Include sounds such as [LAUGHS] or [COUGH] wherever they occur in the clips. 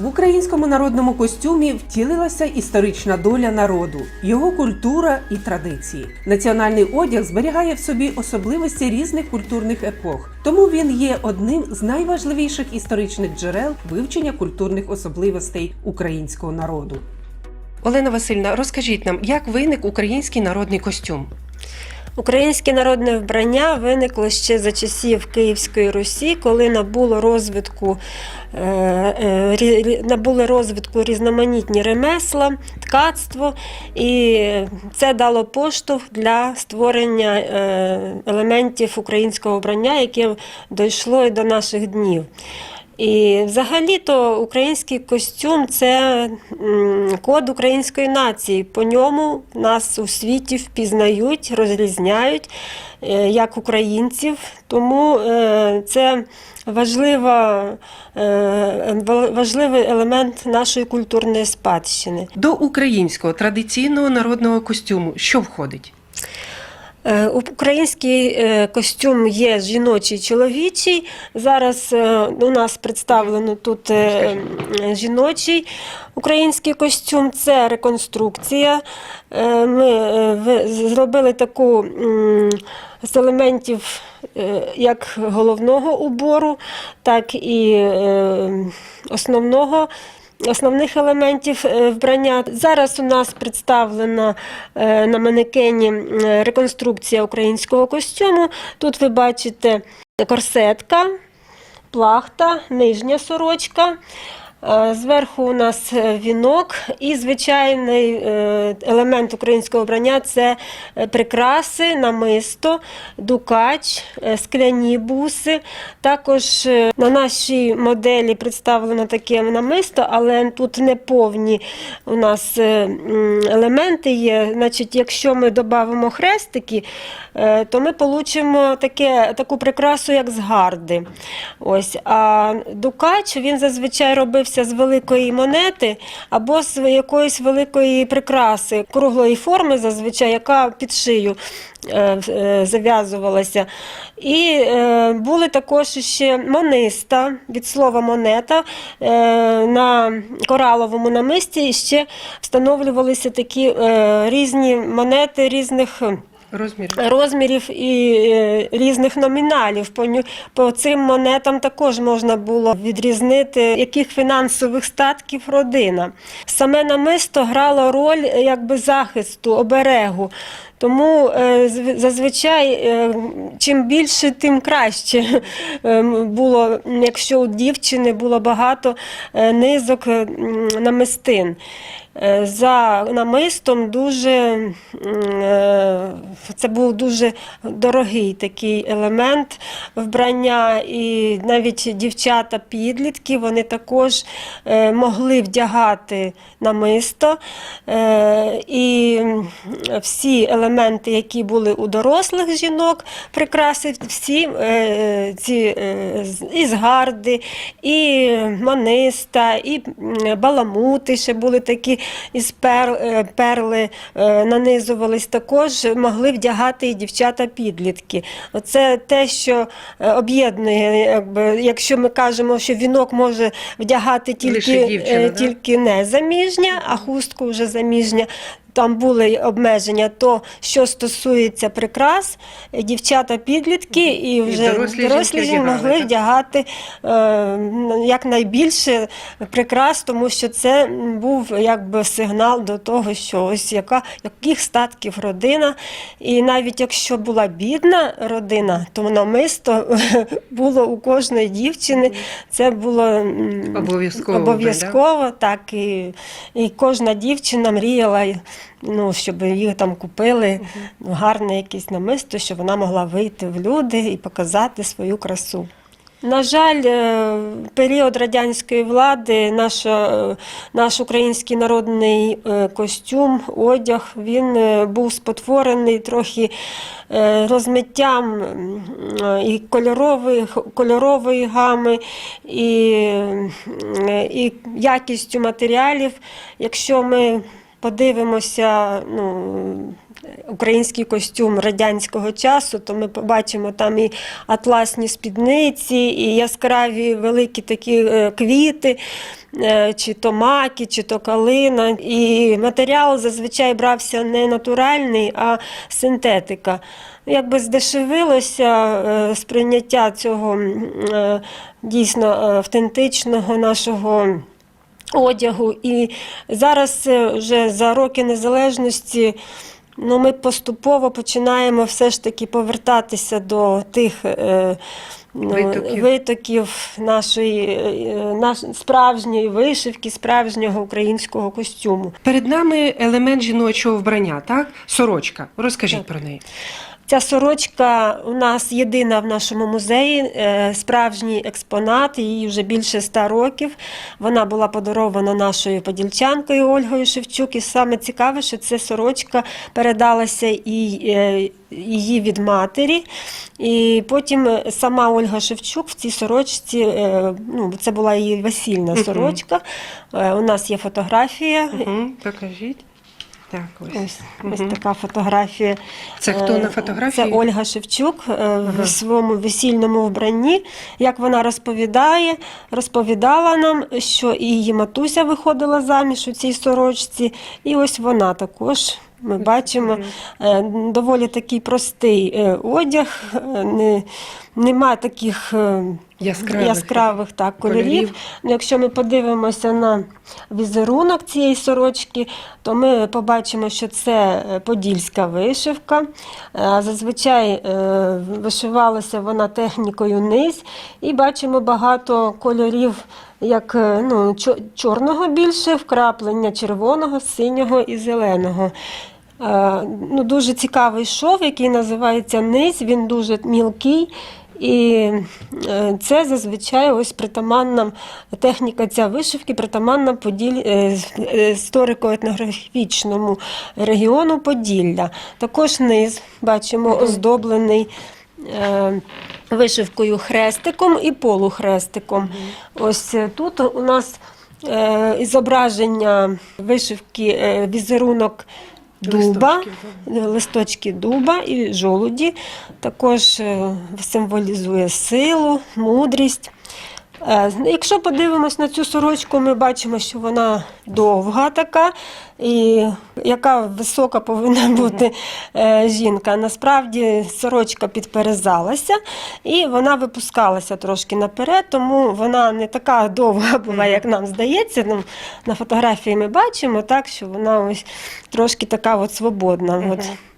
В українському народному костюмі втілилася історична доля народу, його культура і традиції. Національний одяг зберігає в собі особливості різних культурних епох, тому він є одним з найважливіших історичних джерел вивчення культурних особливостей українського народу. Олена Васильівна, розкажіть нам, як виник український народний костюм? Українське народне вбрання виникло ще за часів Київської Русі, коли набуло розвитку, е, е, набули розвитку різноманітні ремесла, ткацтво, і це дало поштовх для створення е, елементів українського вбрання, яке дійшло і до наших днів. І взагалі-то український костюм це код української нації. По ньому нас у світі впізнають, розрізняють е, як українців. Тому е, це важлива, е, важливий елемент нашої культурної спадщини. До українського традиційного народного костюму що входить? Е, Український е, костюм є жіночий чоловічий. Зараз е, у нас представлено тут жіночий український костюм. Це реконструкція. Ми зробили таку з елементів як головного убору, так і основного. Основних елементів е, вбрання зараз у нас представлена е, на манекені реконструкція українського костюму. Тут ви бачите корсетка, плахта, нижня сорочка. Е, Зверху у нас е, вінок і звичайний е, елемент українського вбрання це прикраси, намисто, дукач, скляні буси. Також на нашій моделі представлено таке намисто, але тут не повні у нас елементи є. Значить, якщо ми додамо хрестики, то ми отримаємо таке, таку прикрасу, як з гарди. Ось. А дукач він зазвичай робився з великої монети або з якоїсь великої прикраси, круглої форми, зазвичай, яка під шию е, е, зав'язувалася. І е, були також ще мониста від слова монета на кораловому намисті ще встановлювалися такі різні монети різних. Розмір. Розмірів і е, різних номіналів. По, по цим монетам також можна було відрізнити, яких фінансових статків родина. Саме намисто грало роль е, якби захисту, оберегу. Тому е, зазвичай е, чим більше, тим краще [LAUGHS] Е, було, якщо у дівчини було багато низок намистин. За намистом дуже це був дуже дорогий такий елемент вбрання, і навіть дівчата-підлітки вони також могли вдягати намисто. І всі елементи, які були у дорослих жінок, прикраси, всі е, ці е, і згарди, і маниста, і баламути ще були такі із пер, е, перли е, нанизувались, також могли вдягати і дівчата-підлітки. Оце те, що е, об'єднує, якби, якщо ми кажемо, що вінок може вдягати тільки, дівчина, е, тільки не заміжня, а хустку вже заміжня. Там були обмеження, то що стосується прикрас, дівчата-підлітки і І вже дорослі жінки жінки могли так? вдягати е, якнайбільше прикрас, тому що це був якби сигнал до того, що ось яка, яких статків родина. І навіть якщо була бідна родина, то намисто [LAUGHS] було у кожної дівчини. Це було Обов'язково, обов'язково так. І, і кожна дівчина мріяла. Ну, щоб її там купили ну, гарне якесь намисто, щоб вона могла вийти в люди і показати свою красу. На жаль, е, період радянської влади наша, е, наш український народний е, костюм, одяг, він був спотворений трохи розмиттям і кольорової, кольорової гами, і, і якістю матеріалів. Якщо ми подивимося, ну, український костюм радянського часу, то ми побачимо там і атласні спідниці, і яскраві великі такі е, квіти, е, чи то маки, чи то калина. І матеріал зазвичай брався не натуральний, а синтетика. Якби здешевилося е, сприйняття цього дійсно автентичного нашого одягу. І зараз е, вже за роки незалежності. Ну, ми поступово починаємо все ж таки повертатися до тих е, ну, Витоків. витоків нашої е, наш, справжньої вишивки, справжнього українського костюму. Перед нами елемент жіночого вбрання, так? Сорочка. Розкажіть Так. про неї. Ця сорочка у нас єдина в нашому музеї, е, справжній експонат, їй вже більше ста років. Вона була подарована нашою подільчанкою Ольгою Шевчук. І саме цікаве, що ця сорочка передалася і е, її від матері. І потім сама Ольга Шевчук в цій сорочці, е, ну, це була її весільна сорочка. У нас є фотографія. Угу. Покажіть. Так, ось. Ось, ось така фотографія. Це хто Е, на фотографії? Це Ольга Шевчук е, Ага. в своєму весільному вбранні. Як вона розповідає, розповідала нам, що і її матуся виходила заміж у цій сорочці, і ось вона також. Ми бачимо е, доволі такий простий одяг, не, нема таких е, Яскравих. яскравих так, кольорів. кольорів. Ну, Якщо ми подивимося на візерунок цієї сорочки, то ми побачимо, що це е, подільська вишивка. Е, Зазвичай вишивалася вона технікою низь, і бачимо багато кольорів. Як ну, чорного більше, вкраплення червоного, синього і зеленого. Е, Ну, дуже цікавий шов, який називається низь. Він дуже мілкий. І е, це зазвичай ось притаманна техніка ця вишивки, притаманна Поділь, е, е, історико-етнографічному регіону Поділля. Також низ бачимо оздоблений. Вишивкою хрестиком і полухрестиком. Ось тут у нас е, зображення вишивки, е, візерунок дуба, Листочків, Е, листочки дуба і жолуді. Також е, символізує силу, мудрість. Е, Якщо подивимось на цю сорочку, ми бачимо, що вона довга така, і яка висока повинна [LAUGHS] бути е, жінка. Насправді сорочка підперезалася і вона випускалася трошки наперед, тому вона не така довга була, як нам здається. Ну, на фотографії ми бачимо, так, що вона ось трошки така от свободна. От.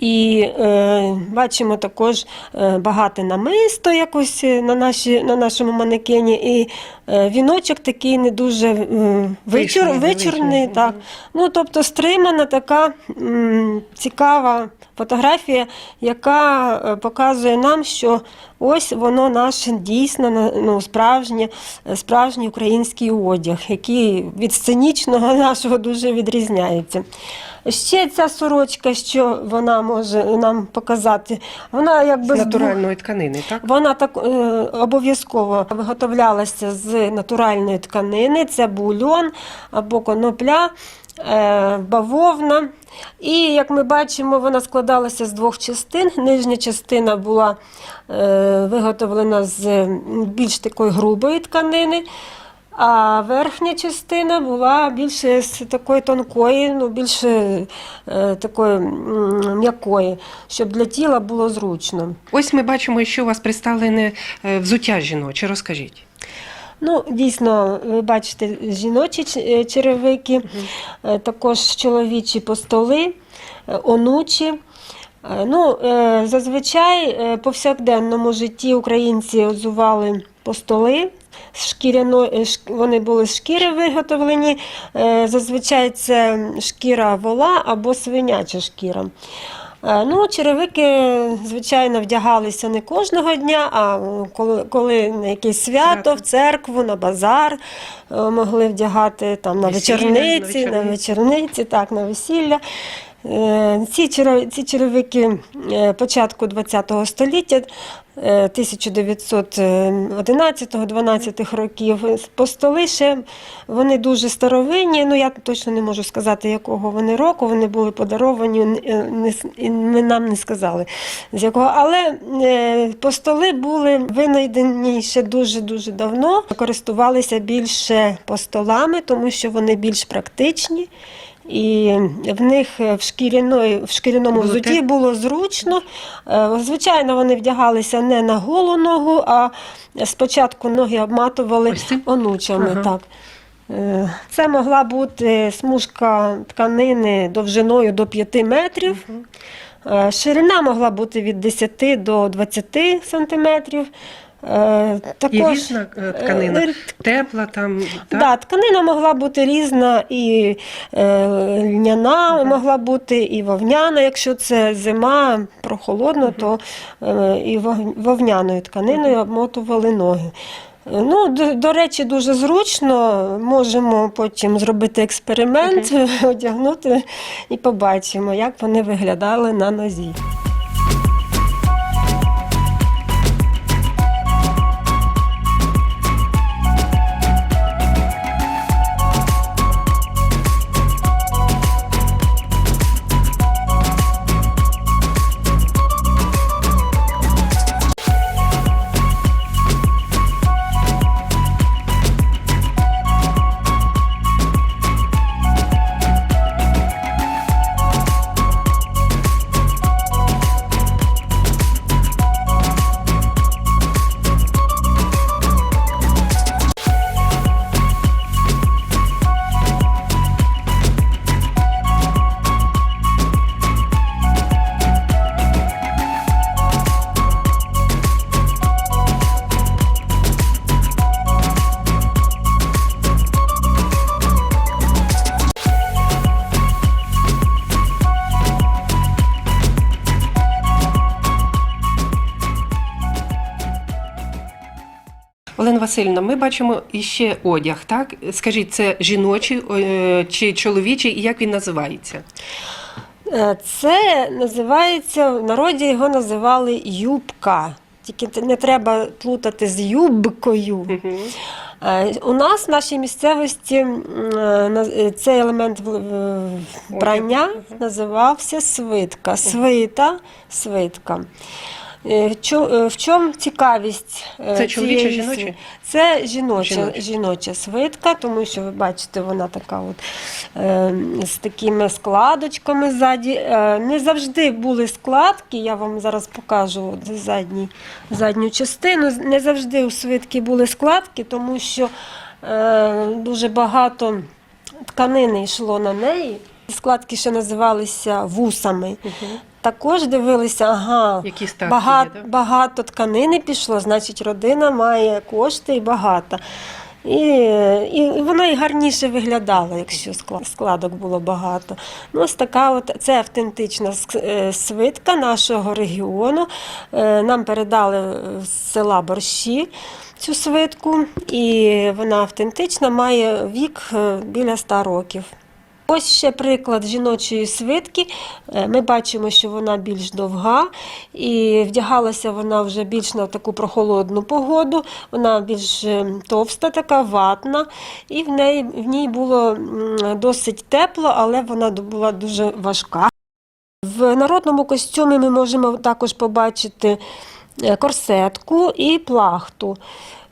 І е, бачимо також е, багате намисто якось е, на, наші, на нашому манекені. І е, віночок такий не дуже е, вечірний. вишний. Так. Ну, тобто стримана така м, цікава фотографія, яка е, показує нам, що ось воно наше дійсно ну, справжнє, справжній український одяг, який від сценічного [LAUGHS] нашого дуже відрізняється. Ще ця сорочка, що вона може нам показати, вона якби З натуральної тканини, так? вона так е, обов'язково виготовлялася з натуральної тканини, це бульон або конопля, е, бавовна. І як ми бачимо, вона складалася з двох частин. Нижня частина була е, виготовлена з більш такої грубої тканини. А верхня частина була більше з такої тонкої, ну більше е, такої м'якої, щоб для тіла було зручно. Ось ми бачимо, що у вас представлене е, взуття жіноче. Розкажіть. Ну, дійсно, ви бачите жіночі е, черевики, е, також чоловічі постоли, онучі. Ну, зазвичай по повсякденному житті українці озували постоли. Шкіряно, е, вони були з шкіри виготовлені. Е, Зазвичай це шкіра вола або свиняча шкіра. Е, Ну, черевики, звичайно, вдягалися не кожного дня, а коли, коли на якесь свято, в церкву, на базар могли вдягати там, на вечорниці, на вечорниці. так, на весілля. Ці черевики початку ХХ століття 1911-12 років. Постоли ще вони дуже старовинні, ну я точно не можу сказати, якого вони року. Вони були подаровані, е, ми нам не сказали з якого. Але е, постоли були винайдені ще дуже-дуже давно. Користувалися більше постолами, тому що вони більш практичні. І в них в, шкіряної, в шкіряному взуті було зручно. Е, Звичайно, вони вдягалися не на голу ногу, а спочатку ноги обматували онучами. Ага. Так. Е, Це могла бути смужка тканини довжиною до 5 метрів. Е, Ширина могла бути від 10 до 20 сантиметрів. Е, І різна е, тканина, е, тепла там. Так? Да, тканина могла бути різна, і е, льняна могла бути, і вовняна. Якщо це зима, прохолодно, то е, і вовняною тканиною обмотували ноги. Ну, до, до речі, дуже зручно. Можемо потім зробити експеримент, [LAUGHS] одягнути і побачимо, як вони виглядали на нозі. Васильівна, ми бачимо іще одяг, так? Скажіть, це жіночий е, чи чоловічий, і як він називається? Е, Це називається, в народі його називали юбка. Тільки не треба плутати з юбкою. Е, У нас в нашій місцевості цей елемент вбрання називався свитка. Свита, свитка. Е, в е, В чому цікавість? е, Це жіноче? сви- Це жіноча, жіноча свитка, тому що ви бачите, вона така от з такими складочками ззаді. Не завжди були складки, я вам зараз покажу от задній, задню частину. Не завжди у свитки були складки, тому що дуже багато тканини йшло на неї. Складки ще називалися вусами. Також дивилися, ага, Які статки багато, є, да? багато тканини пішло, значить родина має кошти і багато. І, і вона і гарніше виглядала, якщо складок було багато. Ну, ось така от, це автентична е, свитка нашого регіону. Е, Нам передали з села Борщі цю свитку, і вона автентична, має вік е, біля 100 років. Ось ще приклад жіночої свитки. Е, Ми бачимо, що вона більш довга і вдягалася вона вже більш на таку прохолодну погоду. Вона більш е, товста, така ватна, і в, неї, в ній було досить тепло, але вона була дуже важка. В народному костюмі ми можемо також побачити е, корсетку і плахту.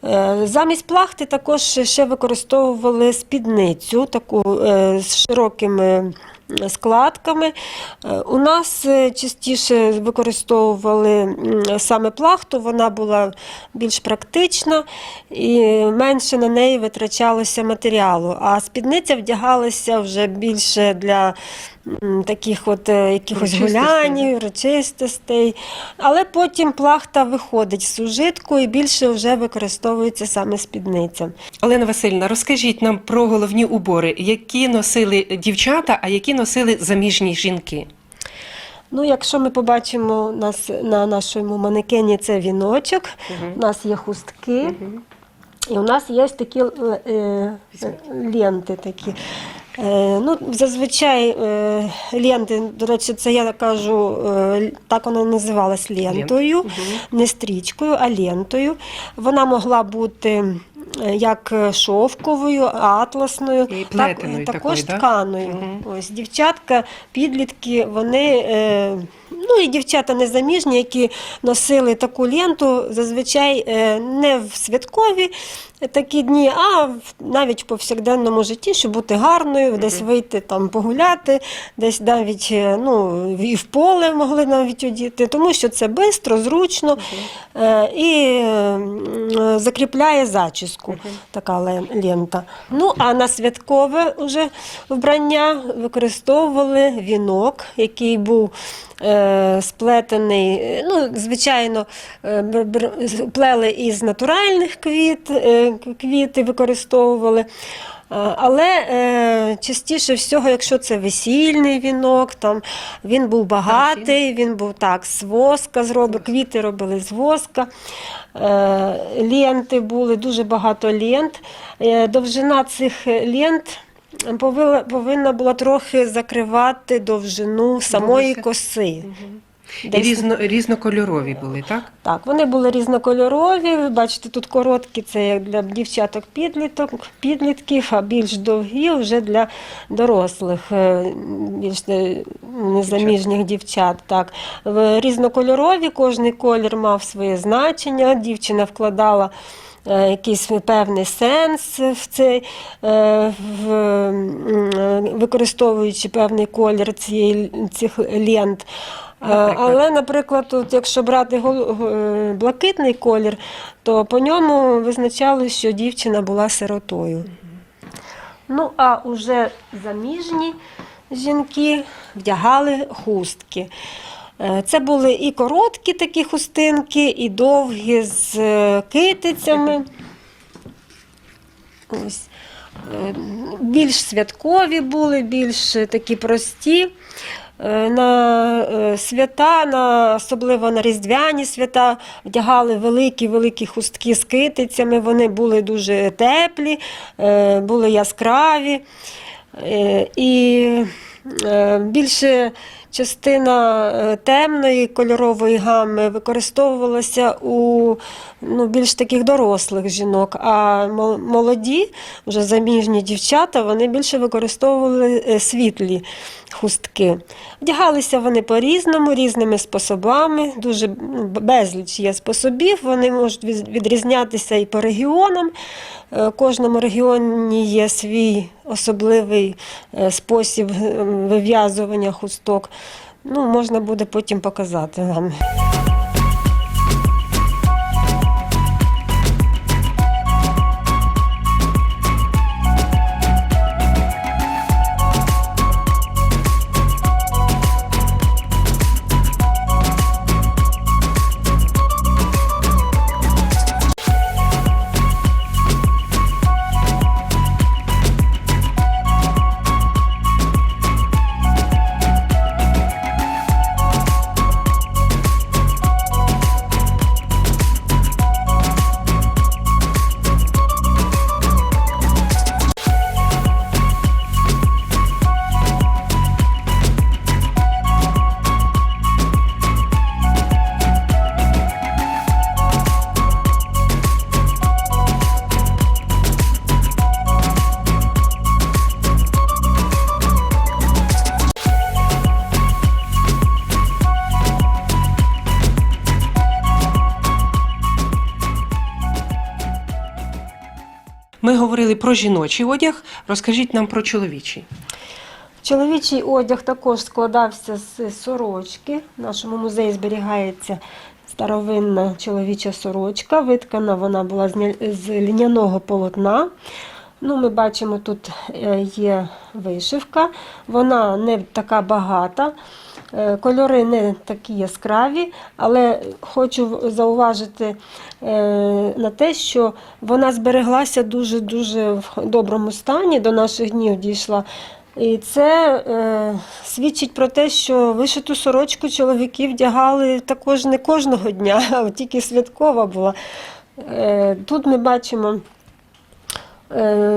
Е, Замість плахти також ще використовували спідницю, таку е, з широкими складками. Е, У нас частіше використовували саме плахту, вона була більш практична і менше на неї витрачалося матеріалу. А спідниця вдягалася вже більше для таких от е, якихось гулянь, урочистостей. Але потім плахта виходить з ужитку і більше вже використовується саме спідниця. Олена Васильівна, розкажіть нам про головні убори, які носили дівчата, а які носили заміжні жінки. Ну, якщо ми побачимо нас на нашому манекені, це віночок, у нас є хустки, і у нас є такі е, е, ленти такі. Е, Ну, зазвичай е, ленти, до речі, це я кажу, е, так вона називалась лентою, не стрічкою, а лентою. Вона могла бути як шовковою, атласною, І так, також такою, тканою. Мгм. Ось дівчатка, підлітки, вони. Е, Ну і дівчата незаміжні, які носили таку ленту, зазвичай е, не в святкові такі дні, а навіть в повсякденному житті, щоб бути гарною, десь вийти там погуляти, десь навіть е, ну, і в поле могли навіть одіти, тому що це швидко, зручно е, і е, закріпляє зачіску така лента. Ну а на святкове вже вбрання використовували вінок, який був е, сплетений. Ну, звичайно, е, плели із натуральних квіт, е, квіти використовували. Е, Але е, частіше всього, якщо це весільний вінок, там він був багатий, він був так, з воска зробив, квіти робили з воска, е, ленти були, дуже багато лент. Е, Довжина цих лент повинна, повинна була трохи закривати довжину самої коси. І різно, різнокольорові були, так? так, вони були різнокольорові. Ви бачите, тут короткі це як для дівчаток підліток, підлітків, а більш довгі вже для дорослих, е, більш е, незаміжніх дівчат. Так. Різнокольорові, кожний колір мав своє значення. Дівчина вкладала. е, Якийсь певний сенс в цей, в, використовуючи певний колір цієї, цих лент. Наприклад? Але, наприклад, от, якщо брати е, блакитний колір, то по ньому визначали, що дівчина була сиротою. Ну, а уже заміжні жінки вдягали хустки. Е, Це були і короткі такі хустинки, і довгі з е, китицями. Ось. Більш святкові були, більш такі прості. Е, На е, свята, на, особливо на різдвяні свята, вдягали великі-великі хустки з китицями. Вони були дуже теплі, е, були яскраві. І більше частина е, темної кольорової гами використовувалася у ну, більш таких дорослих жінок, а мол- молоді, вже заміжні дівчата, вони більше використовували е, світлі хустки. Вдягалися вони по-різному, різними способами, дуже ну, безліч є способів, вони можуть відрізнятися і по регіонам. Е, В кожному регіоні є свій особливий е, спосіб вив'язування хусток. Ну, можна буде потім показати вам. Говорили про жіночий одяг. Розкажіть нам про чоловічий. Чоловічий одяг також складався з сорочки. В нашому музеї зберігається старовинна чоловіча сорочка. Виткана вона була з ня- з льняного полотна. Ну, ми бачимо, тут е, є вишивка, вона не така багата, кольори не такі яскраві, але хочу зауважити е, на те, що вона збереглася дуже-дуже в доброму стані, до наших днів дійшла. І це е, свідчить про те, що вишиту сорочку чоловіки вдягали також не кожного дня, [LAUGHS] а тільки святкова була. Е, тут ми бачимо Е,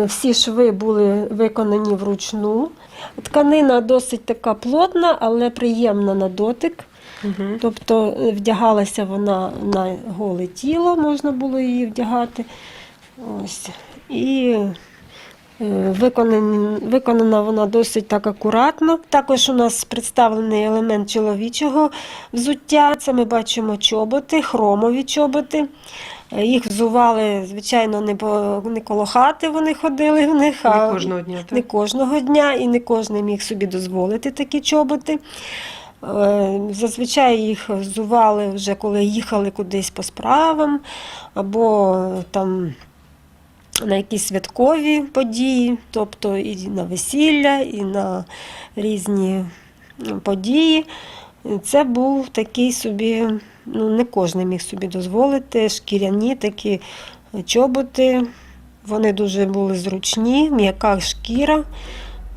Всі шви були виконані вручну. Тканина досить така плотна, але приємна на дотик. Угу. Тобто е, вдягалася вона на голе тіло, можна було її вдягати. Ось. І е, виконана, виконана вона досить так акуратно. Також у нас представлений елемент чоловічого взуття. Це ми бачимо чоботи, хромові чоботи. Е, Їх взували, звичайно, не, по, не коло хати вони ходили в них, а Не кожного дня, так? не кожного дня і не кожен міг собі дозволити такі чоботи. Е, Зазвичай їх взували вже коли їхали кудись по справам, або там на якісь святкові події, тобто і на весілля, і на різні події. Це був такий собі, ну не кожен міг собі дозволити, шкіряні такі чоботи. Вони дуже були зручні, м'яка шкіра.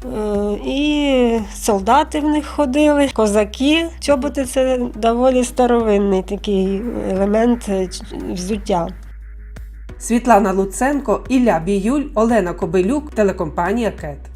Е, І солдати в них ходили, козаки. Чоботи це доволі старовинний такий елемент е, взуття. Світлана Луценко, Ілля Біюль, Олена Кобилюк, телекомпанія КЕТ.